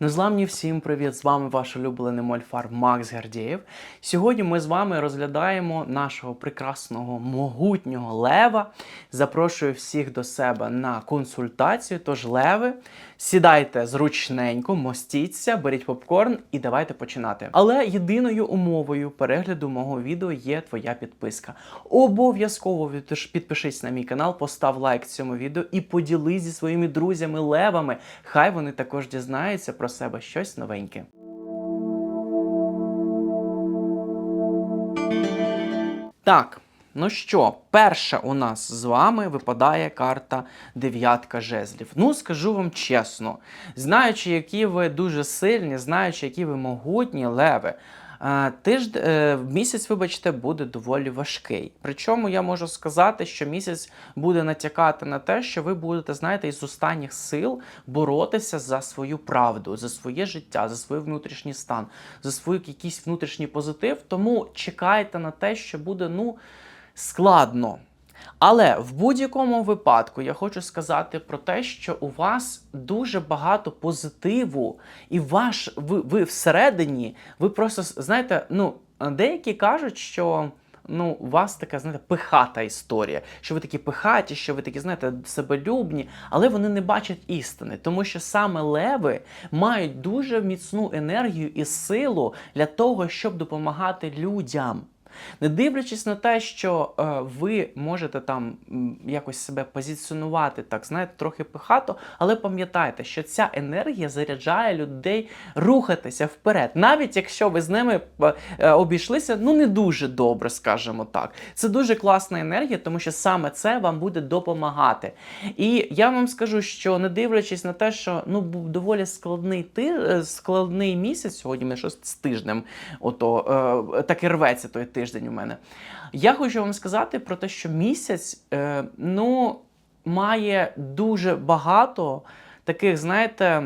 Незламні всім привіт! З вами ваш улюблений мольфар Макс Гардієв. Сьогодні ми з вами розглядаємо нашого прекрасного могутнього лева. Запрошую всіх до себе на консультацію. Тож, леви, сідайте зручненько, мостіться, беріть попкорн і давайте починати. Але єдиною умовою перегляду мого відео є твоя підписка. Обов'язково підпишись на мій канал, постав лайк цьому відео і поділись зі своїми друзями левами. Хай вони також дізнаються про себе щось новеньке. Так, ну що, перша у нас з вами випадає карта дев'ятка жезлів. Ну, скажу вам чесно, знаючи, які ви дуже сильні, знаючи, які ви могутні леви. Тижд... е, Місяць, вибачте, буде доволі важкий. Причому я можу сказати, що місяць буде натякати на те, що ви будете, знаєте, із останніх сил боротися за свою правду, за своє життя, за свій внутрішній стан, за свій якийсь внутрішній позитив. Тому чекайте на те, що буде ну складно. Але в будь-якому випадку я хочу сказати про те, що у вас дуже багато позитиву, і ваш ви, ви всередині, ви просто знаєте, ну деякі кажуть, що. Ну, у вас така, знаєте, пихата історія, що ви такі пихаті, що ви такі, знаєте, себелюбні, але вони не бачать істини, тому що саме леви мають дуже міцну енергію і силу для того, щоб допомагати людям. Не дивлячись на те, що е, ви можете там якось себе позиціонувати, так знаєте, трохи пихато, але пам'ятайте, що ця енергія заряджає людей рухатися вперед, навіть якщо ви з ними е, е, обійшлися, ну не дуже добре, скажімо так. Це дуже класна енергія, тому що саме це вам буде допомагати. І я вам скажу, що не дивлячись на те, що ну був доволі складний ти е, складний місяць сьогодні, мене щось з тижнем, ото е, так і рветься той тиждень у мене. Я хочу вам сказати про те, що місяць, е, ну, має дуже багато таких, знаєте.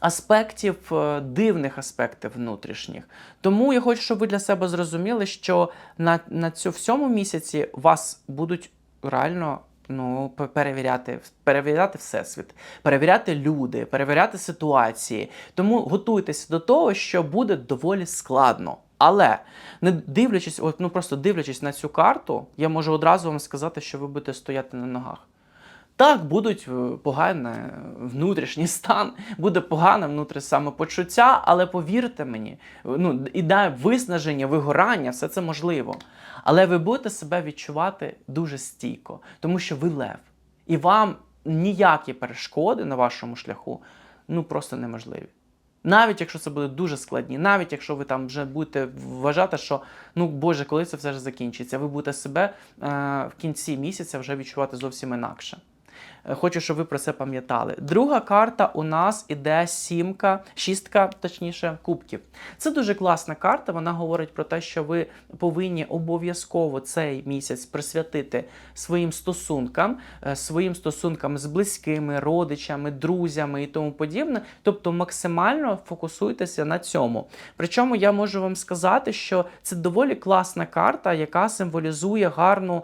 Аспектів е, дивних аспектів внутрішніх. Тому я хочу, щоб ви для себе зрозуміли, що на, на цю всьому місяці вас будуть реально ну, перевіряти, перевіряти всесвіт, перевіряти люди, перевіряти ситуації. Тому готуйтеся до того, що буде доволі складно. Але не дивлячись, от ну просто дивлячись на цю карту, я можу одразу вам сказати, що ви будете стояти на ногах. Так, будуть е, поганий внутрішній стан, буде погане внутрішнє самопочуття, але повірте мені, ну і да, виснаження, вигорання, все це можливо. Але ви будете себе відчувати дуже стійко, тому що ви лев. І вам ніякі перешкоди на вашому шляху ну просто неможливі. Навіть якщо це буде дуже складні, навіть якщо ви там вже будете вважати, що ну Боже, коли це все ж закінчиться, ви будете себе е, в кінці місяця вже відчувати зовсім інакше. Е, Хочу, щоб ви про це пам'ятали. Друга карта у нас іде сімка, шістка, точніше, кубків. Це дуже класна карта. Вона говорить про те, що ви повинні обов'язково цей місяць присвятити своїм стосункам, е, своїм стосункам з близькими, родичами, друзями і тому подібне. Тобто максимально фокусуйтеся на цьому. Причому я можу вам сказати, що це доволі класна карта, яка символізує гарну, е,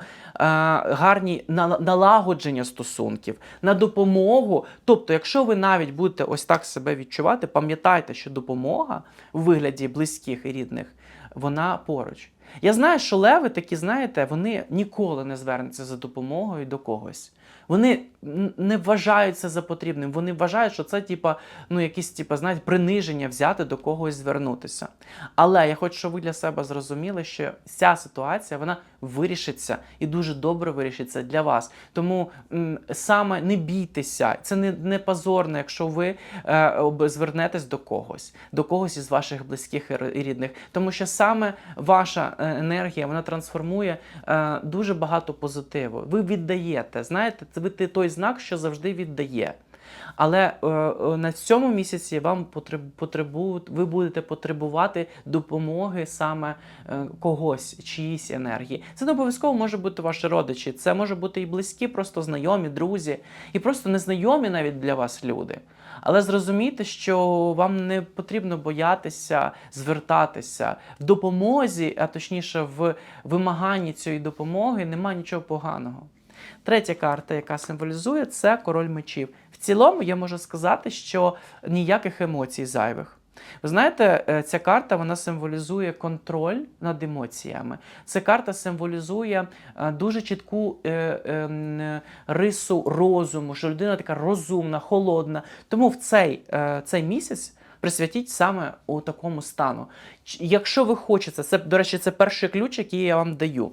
гарні налагодження стосунків, на допомогу. Тобто, якщо ви навіть будете ось так себе відчувати, пам'ятайте, що допомога у вигляді близьких і рідних, вона поруч. Я знаю, що леви такі, знаєте, вони ніколи не звернуться за допомогою до когось. Вони не вважають це за потрібним. Вони вважають, що це типа, ну, якісь типа, знаєте, приниження взяти до когось звернутися. Але я хочу, щоб ви для себе зрозуміли, що ця ситуація вона вирішиться і дуже добре вирішиться для вас. Тому м, саме не бійтеся, це не, не позорно, якщо ви е, звернетесь до когось, до когось із ваших близьких і рідних. Тому що саме ваша енергія вона трансформує е, дуже багато позитиву. Ви віддаєте, знаєте, це ви той знак, що завжди віддає. Але е, е, на цьому місяці вам потребу, ви будете потребувати допомоги саме е, когось, чиїсь енергії. Це не обов'язково може бути ваші родичі, це може бути і близькі, просто знайомі, друзі, і просто незнайомі навіть для вас люди. Але зрозумійте, що вам не потрібно боятися звертатися в допомозі, а точніше в вимаганні цієї допомоги, немає нічого поганого. Третя карта, яка символізує, це король мечів. Цілому я можу сказати, що ніяких емоцій зайвих. Ви знаєте, е, ця карта вона символізує контроль над емоціями. Ця карта символізує е, дуже чітку е, е, рису розуму, що людина така розумна, холодна. Тому в цей, е, цей місяць. Присвятіть саме у такому стану. Якщо ви хочете, це, до речі, це перший ключ, який я вам даю.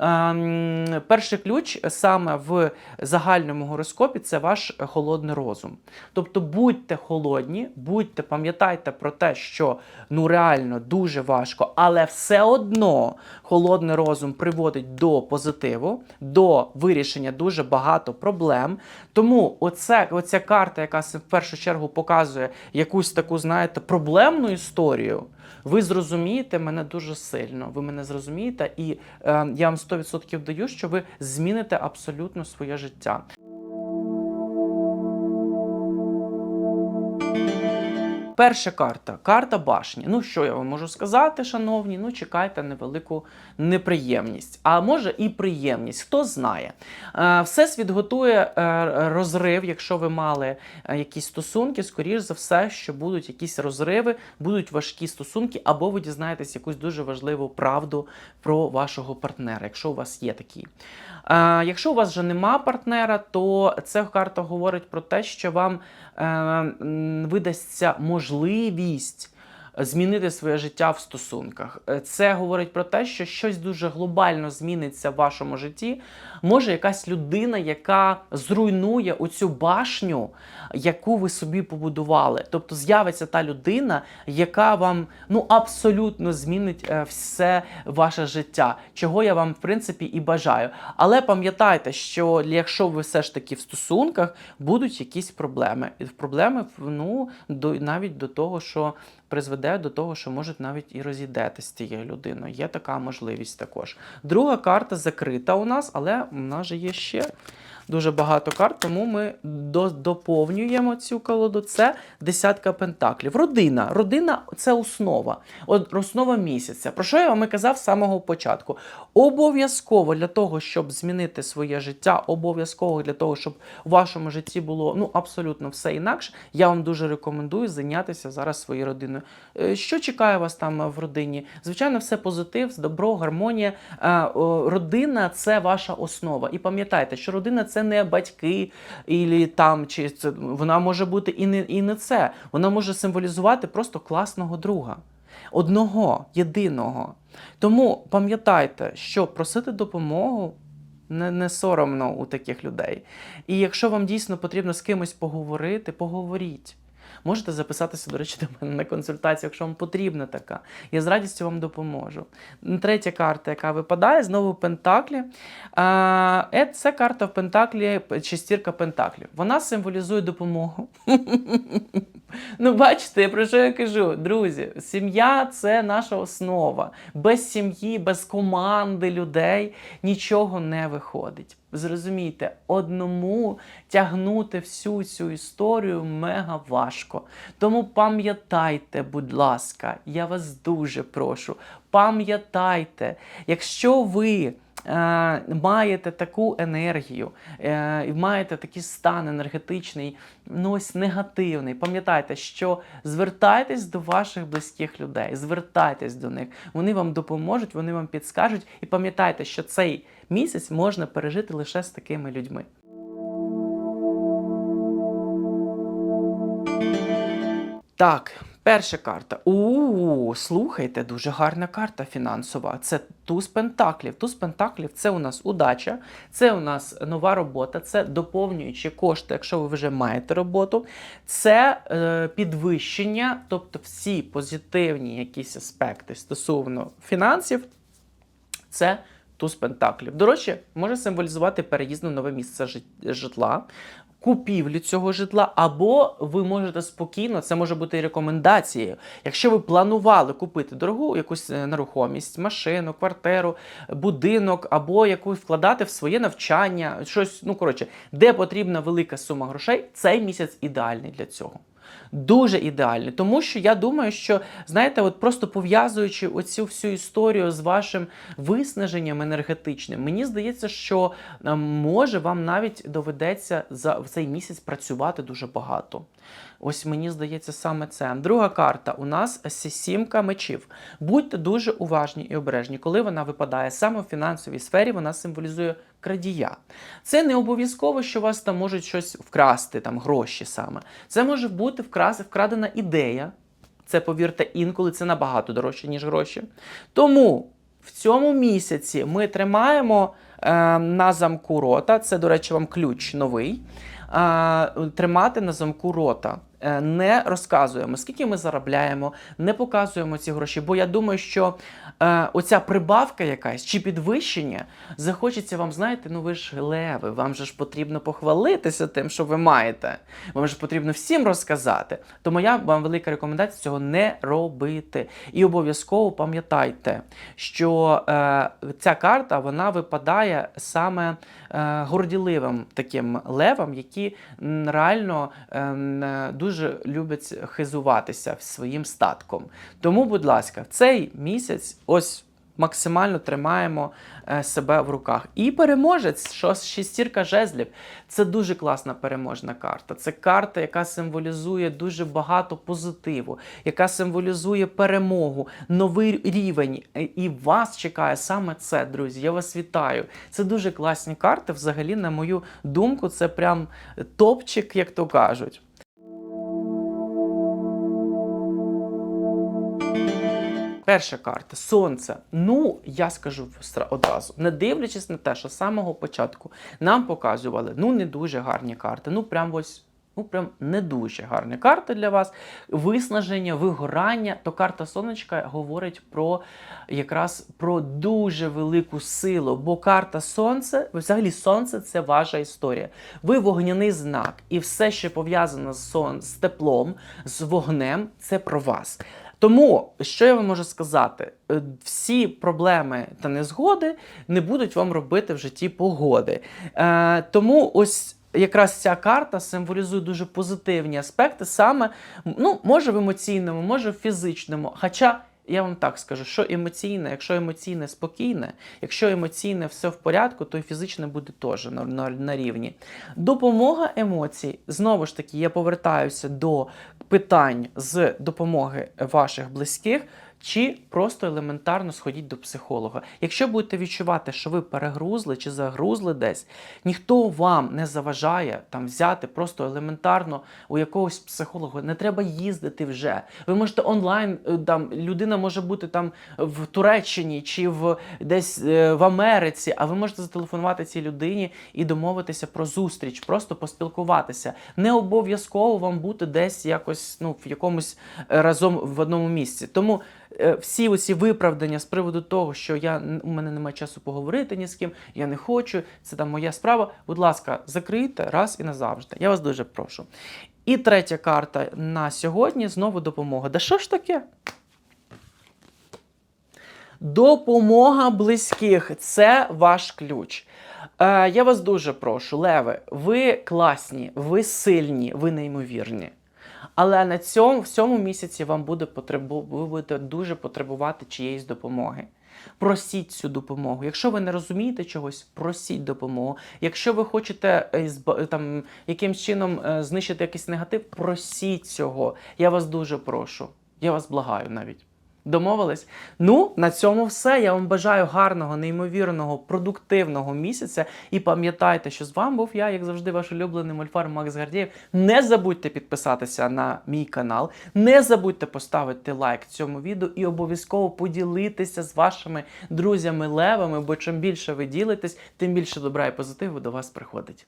Ем, перший ключ саме в загальному гороскопі це ваш холодний розум. Тобто будьте холодні, будьте, пам'ятайте про те, що ну реально дуже важко, але все одно холодний розум приводить до позитиву, до вирішення дуже багато проблем. Тому оце, оця карта, яка в першу чергу показує якусь таку, знаєте, проблемну історію. Ви зрозумієте мене дуже сильно. Ви мене зрозумієте, і е, я вам 100% даю, що ви зміните абсолютно своє життя. Перша карта карта башні. Ну що я вам можу сказати, шановні? Ну чекайте невелику неприємність, а може і приємність. Хто знає. Е, Всесвіт готує е, розрив, якщо ви мали е, якісь стосунки, скоріш за все, що будуть якісь розриви, будуть важкі стосунки, або ви дізнаєтесь якусь дуже важливу правду про вашого партнера, якщо у вас є такий. Е, Якщо у вас вже нема партнера, то ця карта говорить про те, що вам видасться можливість можливість змінити своє життя в стосунках. Е, Це говорить про те, що щось дуже глобально зміниться в вашому житті. Може, якась людина, яка зруйнує оцю башню, яку ви собі побудували. Тобто з'явиться та людина, яка вам ну абсолютно змінить е, все ваше життя, чого я вам в принципі і бажаю. Але пам'ятайте, що якщо ви все ж таки в стосунках, будуть якісь проблеми. І проблеми ну до навіть до того, що призведе до того, що можуть навіть і розійдетися з цією людиною. Є така можливість також. Друга карта закрита у нас, але у нас же є ще дуже багато карт, тому ми до, доповнюємо цю колоду. Це десятка пентаклів. Родина. Родина це основа. От основа місяця. Про що я вам і казав з самого початку? Обов'язково для того, щоб змінити своє життя, обов'язково для того, щоб у вашому житті було ну абсолютно все інакше. Я вам дуже рекомендую зайнятися зараз своєю родиною. Е, Що чекає вас там в родині? Звичайно, все позитив, добро, гармонія. Е, Родина це ваша основа. І пам'ятайте, що родина це не батьки, і там чи це вона може бути і не і не це. Вона може символізувати просто класного друга. Одного, єдиного. Тому пам'ятайте, що просити допомогу не, не соромно у таких людей. І якщо вам дійсно потрібно з кимось поговорити, поговоріть. Можете записатися, до речі, до мене на консультацію, якщо вам потрібна така. Я з радістю вам допоможу. Третя карта, яка випадає, знову Пентаклі. Е, Це карта в Пентаклі, шестірка Пентаклів. Вона символізує допомогу. Ну, бачите, про що я кажу, друзі, сім'я це наша основа. Без сім'ї, без команди людей нічого не виходить. Зрозумійте, одному тягнути всю цю історію мега важко. Тому пам'ятайте, будь ласка, я вас дуже прошу. Пам'ятайте, якщо ви маєте таку енергію, е, маєте такий стан енергетичний, ну ось негативний. Пам'ятайте, що звертайтесь до ваших близьких людей, звертайтесь до них. Вони вам допоможуть, вони вам підскажуть. І пам'ятайте, що цей місяць можна пережити лише з такими людьми. Так, перша карта. У, слухайте, дуже гарна карта фінансова. Це туз пентаклів. Туз пентаклів це у нас удача, це у нас нова робота, це доповнюючі кошти, якщо ви вже маєте роботу. Це е, підвищення, тобто всі позитивні якісь аспекти стосовно фінансів. Це туз пентаклів. До речі, може символізувати переїзд на нове місце жит- житла, купівлю цього житла, або ви можете спокійно, це може бути рекомендацією. Якщо ви планували купити дорогу якусь е, нерухомість, машину, квартиру, будинок, або яку вкладати в своє навчання, щось, ну коротше, де потрібна велика сума грошей, цей місяць ідеальний для цього. Дуже ідеальний. Тому що я думаю, що знаєте, от просто пов'язуючи оцю всю історію з вашим виснаженням енергетичним, мені здається, що е, може вам навіть доведеться за цей місяць працювати дуже багато. Ось мені здається саме це. Друга карта у нас сі- сімка мечів. Будьте дуже уважні і обережні. Коли вона випадає саме в фінансовій сфері, вона символізує крадія. Це не обов'язково, що вас там можуть щось вкрасти, там гроші саме. Це може бути вкрас, вкрадена ідея. Це, повірте, інколи це набагато дорожче, ніж гроші. Тому в цьому місяці ми тримаємо е, на замку рота. Це, до речі, вам ключ новий. Е, тримати на замку рота. Е, Не розказуємо, скільки ми заробляємо, не показуємо ці гроші. Бо я думаю, що е, оця прибавка якась чи підвищення захочеться вам, знаєте, ну ви ж леви, вам же ж потрібно похвалитися тим, що ви маєте. Вам же потрібно всім розказати. Тому я вам велика рекомендація цього не робити. І обов'язково пам'ятайте, що е, ця карта вона випадає саме горділивим таким левам, які реально ем, е, дуже люблять хизуватися своїм статком. Тому, будь ласка, в цей місяць ось. Максимально тримаємо е, себе в руках. І переможець, що шестірка жезлів, це дуже класна переможна карта. Це карта, яка символізує дуже багато позитиву, яка символізує перемогу, новий рівень. І вас чекає саме це, друзі. Я вас вітаю. Це дуже класні карти. Взагалі, на мою думку, це прям топчик, як то кажуть. Перша карта сонце. Ну, я скажу одразу, не дивлячись на те, що з самого початку нам показували ну не дуже гарні карти. Ну, прям ось. Ну, прям не дуже гарні карти для вас. Виснаження, вигорання. То карта сонечка говорить про якраз про дуже велику силу. Бо карта сонце, взагалі сонце це ваша історія. Ви вогняний знак, і все, що пов'язано з сон, з теплом, з вогнем, це про вас. Тому, що я вам можу сказати, Е, всі проблеми та незгоди не будуть вам робити в житті погоди. Е, тому ось. Якраз ця карта символізує дуже позитивні аспекти, саме ну, може в емоційному, може в фізичному. Хоча я вам так скажу, що емоційне, якщо емоційне спокійне, якщо емоційне все в порядку, то і фізичне буде теж на, на, на рівні. Допомога емоцій, знову ж таки, я повертаюся до питань з допомоги ваших близьких. Чи просто елементарно сходіть до психолога. Якщо будете відчувати, що ви перегрузли чи загрузли десь, ніхто вам не заважає там взяти просто елементарно у якогось психолога. Не треба їздити вже. Ви можете онлайн, е, там людина може бути там в Туреччині чи в десь е, в Америці, а ви можете зателефонувати цій людині і домовитися про зустріч, просто поспілкуватися. Не обов'язково вам бути десь якось ну в якомусь е, разом в одному місці. Тому всі оці виправдання з приводу того, що я у мене немає часу поговорити ні з ким, я не хочу, це там моя справа. Будь ласка, закрийте раз і назавжди. Я вас дуже прошу. І третя карта на сьогодні знову допомога. Да що ж таке? Допомога близьких це ваш ключ. Е, я вас дуже прошу, Леви, ви класні, ви сильні, ви неймовірні. Але на цьому в цьому місяці вам буде потребу, ви будете дуже потребувати чиєїсь допомоги. Просіть цю допомогу. Якщо ви не розумієте чогось, просіть допомогу. Якщо ви хочете е, зб- там якимсь чином е, знищити якийсь негатив, просіть цього. Я вас дуже прошу. Я вас благаю навіть. Домовились? Ну, на цьому все. Я вам бажаю гарного, неймовірного, продуктивного місяця. І пам'ятайте, що з вами був я, як завжди, ваш улюблений мольфар Макс Гардієв. Не забудьте підписатися на мій канал, не забудьте поставити лайк цьому відео і обов'язково поділитися з вашими друзями-левами, бо чим більше ви ділитесь, тим більше добра і позитиву до вас приходить.